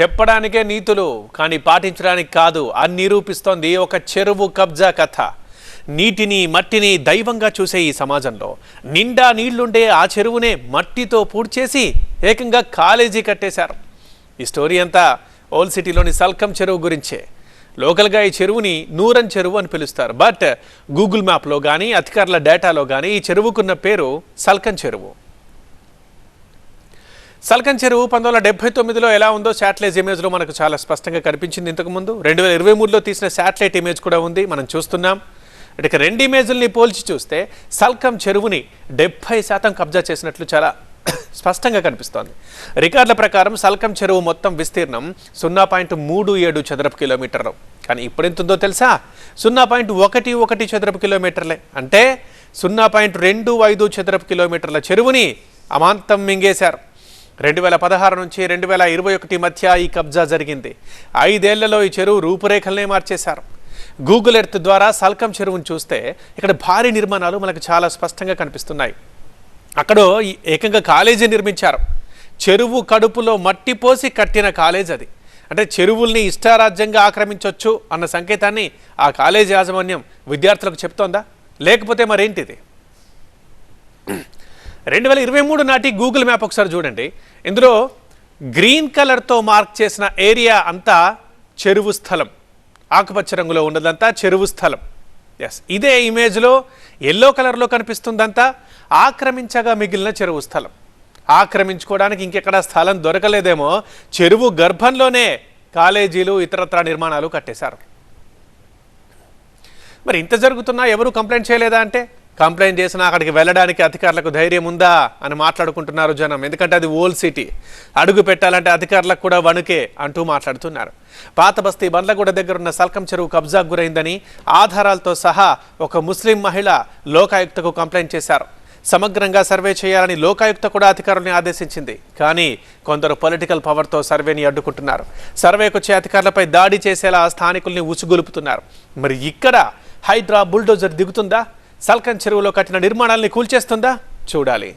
చెప్పడానికే నీతులు కానీ పాటించడానికి కాదు. అని నిరూపిస్తోంది ఒక చెరువు కబ్జా కథ. నీటిని మట్టిని దైవంగా చూసే ఈ సమాజంలో. నిండా నీళ్ళుండే ఆ చెరువునే మట్టితో పూడ్చేసి ఏకంగా కాలేజీ కట్టేశారు. ఈ స్టోరీ అంతా ఓల్డ్ సిటీలోని సల్కం చెరువు గురించే. లోకల్గా ఈ చెరువుని నూరన్ చెరువు అని పిలుస్తారు. బట్ గూగుల్ మ్యాప్లో కానీ అధికారుల డేటాలో కానీ ఈ చెరువుకున్న పేరు సల్కం చెరువు. సల్కన్ చెరువు పంతొమ్మిది వందల డెబ్బై తొమ్మిదిలో ఎలా ఉందో శాటిలైట్ ఇమేజ్లో మనకు చాలా స్పష్టంగా కనిపించింది. ఇంతకుముందు రెండు వేల ఇరవై మూడులో తీసిన శాటిలైట్ ఇమేజ్ కూడా ఉంది. మనం చూస్తున్నాం. ఇక రెండు ఇమేజ్ల్ని పోల్చి చూస్తే సల్కం చెరువుని డెబ్బై శాతం కబ్జా చేసినట్లు చాలా స్పష్టంగా కనిపిస్తోంది. రికార్డుల ప్రకారం సల్కం చెరువు మొత్తం విస్తీర్ణం సున్నా పాయింట్ మూడు ఏడు చదరపు కిలోమీటర్లు. కానీ ఇప్పుడెంతుందో తెలుసా? సున్నా పాయింట్ ఒకటి ఒకటి చదరపు కిలోమీటర్లే. అంటే సున్నా పాయింట్ రెండు ఐదు చదరపు కిలోమీటర్ల చెరువుని అమాంతం మింగేశారు. రెండు వేల పదహారు నుంచి రెండు వేల ఇరవై ఒకటి మధ్య ఈ కబ్జా జరిగింది. ఐదేళ్ళలో ఈ చెరువు రూపురేఖలనే మార్చేశారు. గూగుల్ ఎర్త్ ద్వారా సల్కం చెరువును చూస్తే ఇక్కడ భారీ నిర్మాణాలు మనకు చాలా స్పష్టంగా కనిపిస్తున్నాయి. అక్కడ ఈ- ఏకంగా కాలేజీ నిర్మించారు. చెరువు కడుపులో మట్టి పోసి కట్టిన కాలేజ్ అది. అంటే చెరువుల్ని ఇష్టారాజ్యంగా ఆక్రమించవచ్చు అన్న సంకేతాన్ని ఆ కాలేజీ యాజమాన్యం విద్యార్థులకు చెప్తోందా? లేకపోతే మరేంటిది? రెండు వేల ఇరవై మూడు నాటి గూగుల్ మ్యాప్ ఒకసారి చూడండి. ఇందులో గ్రీన్ కలర్తో మార్క్ చేసిన ఏరియా అంతా చెరువు స్థలం. ఆకుపచ్చ రంగులో ఉన్నదంతా చెరువు స్థలం. ఎస్ ఇదే ఇమేజ్లో ఎల్లో కలర్లో కనిపిస్తుందంతా ఆక్రమించగా మిగిలిన చెరువు స్థలం. ఆక్రమించుకోవడానికి ఇంకెక్కడ స్థలం దొరకలేదేమో. చెరువు గర్భంలోనే కాలేజీలు ఇతరత్ర నిర్మాణాలు కట్టేశారు. మరి ఇంత జరుగుతున్నా ఎవరు కంప్లైంట్ చేయలేదా అంటే? కంప్లైంట్ చేసినా అక్కడికి వెళ్ళడానికి అధికారులకు ధైర్యం ఉందా అని మాట్లాడుకుంటున్నారు జనం. ఎందుకంటే అది ఓల్డ్ సిటీ. అడుగు పెట్టాలంటే అధికారులకు కూడా వణుకే అంటూ మాట్లాడుతున్నారు. పాత బస్తీ బండ్లగూడ దగ్గర ఉన్న సల్కం చెరువు కబ్జాకు గురైందని ఆధారాలతో సహా ఒక ముస్లిం మహిళ లోకాయుక్తకు కంప్లైంట్ చేశారు. సమగ్రంగా సర్వే చేయాలని లోకాయుక్త కూడా అధికారుల్ని ఆదేశించింది. కానీ కొందరు పొలిటికల్ పవర్తో సర్వేని అడ్డుకుంటున్నారు. సర్వేకు వచ్చే అధికారులపై దాడి చేసేలా స్థానికుల్ని ఉసుగొలుపుతున్నారు. మరి ఇక్కడ హైడ్రా బుల్డోజర్ దిగుతుందా? సల్కన్ చెరువులో కట్టిన నిర్మాణాల్ని కూల్చేస్తుందా? చూడాలి.